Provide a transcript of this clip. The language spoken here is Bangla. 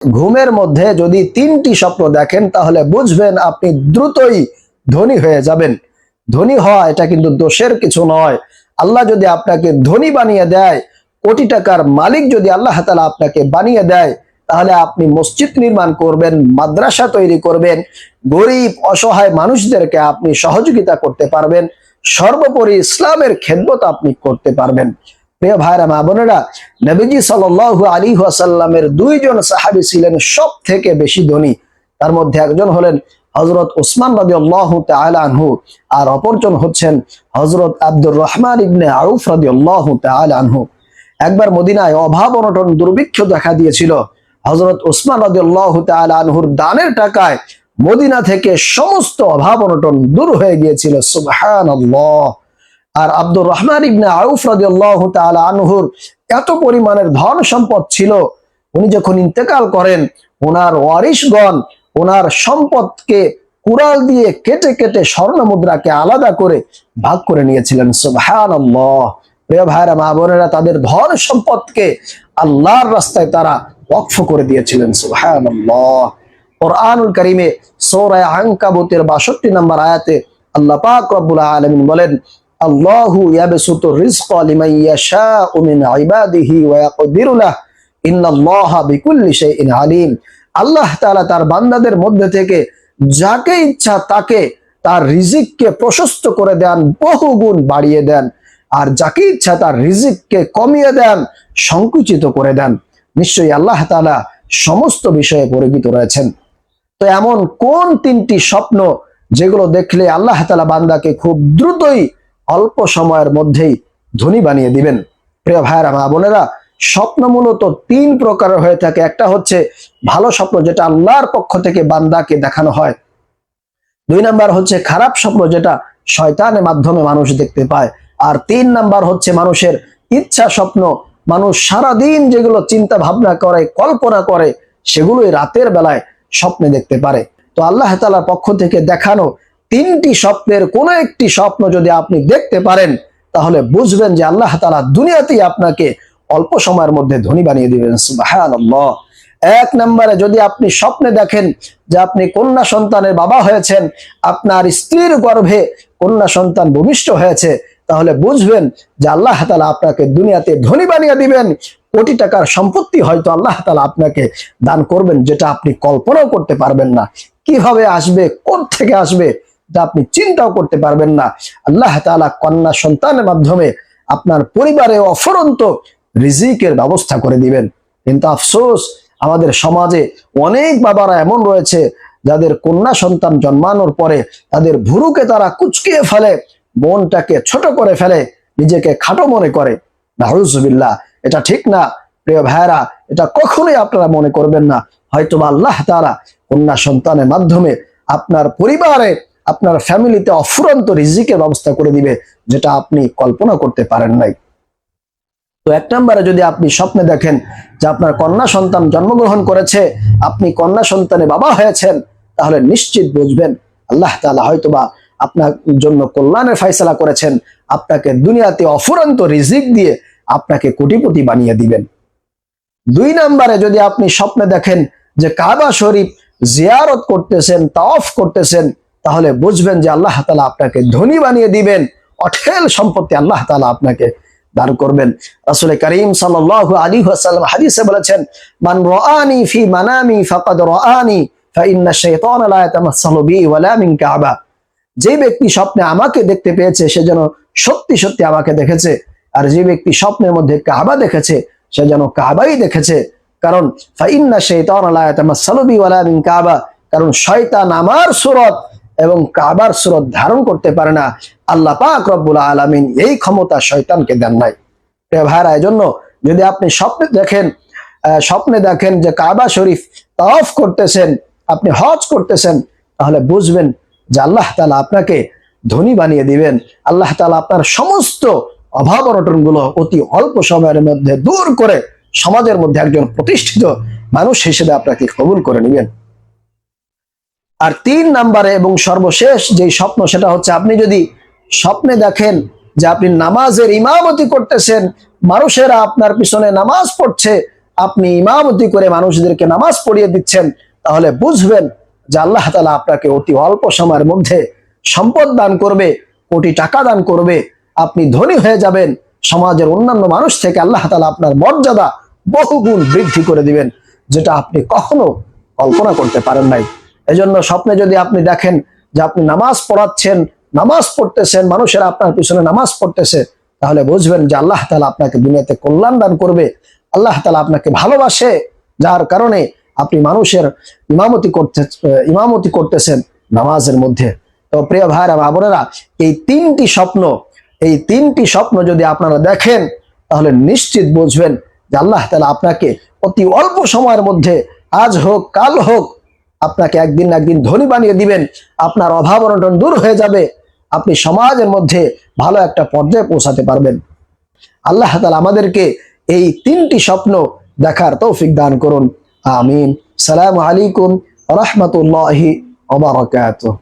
ঘুমের মধ্যে যদি তিনটি স্বপ্ন দেখেন, তাহলে বুঝবেন আপনি দ্রুতই ধনী হয়ে যাবেন। ধনী হওয়া এটা কিন্তু দোষের কিছু নয়। আল্লাহ যদি আপনাকে ধনী বানিয়ে দেয়, কোটি টাকার মালিক যদি আল্লাহ তালা আপনাকে বানিয়ে দেয়, তাহলে আপনি মসজিদ নির্মাণ করবেন, মাদ্রাসা তৈরি করবেন, গরিব, অসহায় মানুষদেরকে আপনি সহযোগিতা করতে পারবেন, সর্বোপরি ইসলামের খেদমত আপনি করতে পারবেন। প্রিয় ভাইরা, মা বোনেরা, নবীজি সাল্লু আলী আসাল্লামের দুইজন সাহাবি ছিলেন সব থেকে বেশি ধনী। তার মধ্যে একজন হলেন হজরত ওসমান রাজি আল্লাহ আনহু আর অপরজন হচ্ছেন হজরত আব্দুর রহমান ইবনে আউফ রাজি আল্লাহ আনহু। একবার মদিনায় অভাব অনটন দুর্ভিক্ষ দেখা দিয়েছিল। হজরত ওসমান রাজি আল্লাহ আনহুর দানের টাকায় মদিনা থেকে সমস্ত অভাব অনটন দূর হয়ে গিয়েছিল। সুবহান আর আব্দুর রহমান ইবনে আউফ রাদিয়াল্লাহু তাআলা আনহুর এত পরিমাণের ধন সম্পদ ছিল, উনি যখন ইন্তেকাল করেন ওনার ওয়ারিশগণ ওনার সম্পদকে কুড়াল দিয়ে কেটে কেটে স্বর্ণ মুদ্রাকে আলাদা করে ভাগ করে নিয়েছিলেন। সুবহানাল্লাহ। প্রিয় ভাইরা, মা বোনেরা, তাদের ধন সম্পদকে আল্লাহর রাস্তায় তারা ওয়াকফ করে দিয়েছিলেন। সুবহানাল্লাহ। কোরআনুল কারিমে সূরা আনকাবুতের 62 নম্বর আয়াতে আল্লাহ পাক রব্বুল আলামিন বলেন আল্লাহু তাআলা তার বান্দাদের মধ্যে থেকে যাকে ইচ্ছা তাকে তার রিজিককে প্রশস্ত করে দেন বাড়িয়ে দেন। আর যাকে ইচ্ছা তার রিজিককে কমিয়ে দেন, সংকুচিত করে দেন। নিশ্চয়ই আল্লাহ তাআলা সমস্ত বিষয়ে পরিচিত রয়েছেন। তো এমন কোন তিনটি স্বপ্ন যেগুলো দেখলে আল্লাহ তাআলা বান্দাকে খুব দ্রুতই অল্প সময়ের মধ্যেই ধনী বানিয়ে দিবেন। প্রিয় ভাইয়েরা, মা বোনেরা, স্বপ্ন মূলত তিন প্রকারের হয়ে থাকে। একটা হচ্ছে ভালো স্বপ্ন, যেটা আল্লাহর পক্ষ থেকে বান্দাকে দেখানো হয়। দুই নাম্বার হচ্ছে খারাপ স্বপ্ন, যেটা শয়তানের মাধ্যমে মানুষ দেখতে পায়। আর তিন নাম্বার হচ্ছে মানুষের ইচ্ছা স্বপ্ন। মানুষ সারাদিন যেগুলো চিন্তা ভাবনা করে, কল্পনা করে, সেগুলোই রাতের বেলায় স্বপ্নে দেখতে পারে। তো আল্লাহ তালার পক্ষ থেকে দেখানো তিনটি স্বপ্নের কোন একটি স্বপ্ন যদি আপনি দেখতে পারেন, তাহলে বুঝবেন যে আল্লাহ তালা দুনিয়াতেই আপনাকে অল্প সময়ের মধ্যে ধনী বানিয়ে দিবেন। এক নম্বরে যদি আপনি স্বপ্নে দেখেন যে আপনি কন্যা সন্তানের বাবা হয়েছেন, আপনার স্ত্রীর গর্ভে কন্যা সন্তান ভূমিষ্ঠ হয়েছে, তাহলে বুঝবেন যে আল্লাহ তালা আপনাকে দুনিয়াতে ধনী বানিয়ে দিবেন। কোটি টাকার সম্পত্তি হয়তো আল্লাহ তালা আপনাকে দান করবেন, যেটা আপনি কল্পনাও করতে পারবেন না। কীভাবে আসবে কোন থেকে আসবে? তা আপনি চিন্তাও করতে পারবেন না। আল্লাহ তালা কন্যা সন্তানের মাধ্যমে আপনার পরিবারে অফরন্ত রিজিকের ব্যবস্থা করে দিবেন। কিন্তু আফসোস, আমাদের সমাজে অনেক বাবারা এমন রয়েছে, যাদের কন্যা সন্তান জন্মানোর পরে তাদের ভুরুকে তারা কুচকিয়ে ফেলে, মনটাকে ছোট করে ফেলে, নিজেকে খাটো মনে করে। নাহরুজবিল্লাহ এটা ঠিক না। প্রিয় ভাইরা এটা কখনোই আপনারা মনে করবেন না। হয়তো আল্লাহ তারা কন্যা সন্তানের মাধ্যমে আপনার পরিবারে আপনার ফ্যামিলিতে অফুরন্ত রিজিকের ব্যবস্থা করে দিবে, যেটা আপনি কল্পনা করতে পারেন নাই। তো এক নম্বরে যদি আপনি স্বপ্নে দেখেন যে আপনার কন্যা সন্তান জন্মগ্রহণ করেছে, আপনি কন্যা সন্তানে বাবা হয়েছেন, তাহলে নিশ্চিত বুঝবেন, আল্লাহ তালা হয়তোবা আপনার জন্য কল্যাণের ফয়সলা করেছেন, আপনাকে দুনিয়াতে অফুরন্ত রিজিক দিয়ে আপনাকে কোটিপতি বানিয়ে দিবেন। দুই নম্বরে যদি আপনি স্বপ্নে দেখেন যে কাবা শরীফ জিয়ারত করতেছেন তাওফ করতেছেন তাহলে বুঝবেন যে আল্লাহ তালা আপনাকে ধনী বানিয়ে দিবেন, অঠেল সম্পত্তি আল্লাহ তালা আপনাকে দান করবেন। রাসুল করিম সাল আলী সাল্লাম হাদিসে বলেছেন, মান রানি ফি মানামি ফাকাদ রানি যে ব্যক্তি স্বপ্নে আমাকে দেখতে পেয়েছে, সে যেন সত্যি সত্যি আমাকে দেখেছে, আর যে ব্যক্তি স্বপ্নের মধ্যে কাবা দেখেছে, সে যেন কাবাই দেখেছে। কারণ ফাইন্না ইয়াতামাসসালু ওয়ালা কাবা, কারণ শয়তান আমার সুরত এবং কাবার সুরত ধারণ করতে পারে না, আল্লাহ পাক রব্বুল আলমিন এই ক্ষমতা শয়তানকে দেন নাই। প্রিয় ভাইরা এই জন্য যদি আপনি স্বপ্নে দেখেন স্বপ্নে দেখেন যে কাবা শরীফ তফ করতেছেন, আপনি হজ করতেছেন, তাহলে বুঝবেন যে আল্লাহ তালা আপনাকে ধনী বানিয়ে দিবেন। আল্লাহ তালা আপনার সমস্ত অভাব অনটনগুলো অতি অল্প সময়ের মধ্যে দূর করে সমাজের মধ্যে একজন প্রতিষ্ঠিত মানুষ হিসেবে আপনাকে কবুল করে নেবেন। আর তিন নাম্বারে এবং সর্বশেষ যে স্বপ্ন সেটা হচ্ছে আপনি যদি স্বপ্নে দেখেন যে আপনি নামাজের ইমামতি করতেছেন, মানুষেরা আপনার পিছনে নামাজ পড়ছে, আপনি ইমামতি করে মানুষদেরকে নামাজ পড়িয়ে দিচ্ছেন, তাহলে বুঝবেন যে আল্লাহ তালা আপনাকে অতি অল্প সময়ের মধ্যে সম্পদ দান করবে, কোটি টাকা দান করবে, আপনি ধনী হয়ে যাবেন, সমাজের অন্যান্য মানুষ থেকে আল্লাহ তালা আপনার মর্যাদা বহুগুণ বৃদ্ধি করে দিবেন, যেটা আপনি কখনো কল্পনা করতে পারেন নাই। এজন্য স্বপ্নে যদি আপনি দেখেন যে আপনি নামাজ পড়াচ্ছেন, নামাজ পড়তেছেন, মানুষেরা আপনার পিছনে নামাজ পড়তেছে, তাহলে বুঝবেন যে আল্লাহ তালা আপনাকে দুনিয়াতে কল্যাণ দান করবে। আল্লাহ তালা আপনাকে ভালোবাসে, যার কারণে আপনি মানুষের ইমামতি করতে, ইমামতি করতেছেন নামাজের মধ্যে। তো প্রিয় ভাইরা মা বোনেরা, এই তিনটি স্বপ্ন, এই তিনটি স্বপ্ন যদি আপনারা দেখেন, তাহলে নিশ্চিত বুঝবেন যে আল্লাহ তালা আপনাকে অতি অল্প সময়ের মধ্যে আজ হোক, কাল হোক আপনাকে একদিন একদিন ধনী বানিয়ে দিবেন। আপনার অভাব অনটন দূর হয়ে যাবে। আপনি সমাজের মধ্যে ভালো একটা পর্যায়ে পৌঁছাতে পারবেন। আল্লাহ তালা আমাদেরকে এই তিনটি স্বপ্ন দেখার তৌফিক দান করুন। আমিন। সালাম আলাইকুম রহমতুল্লাহি ওবরাকাতুহ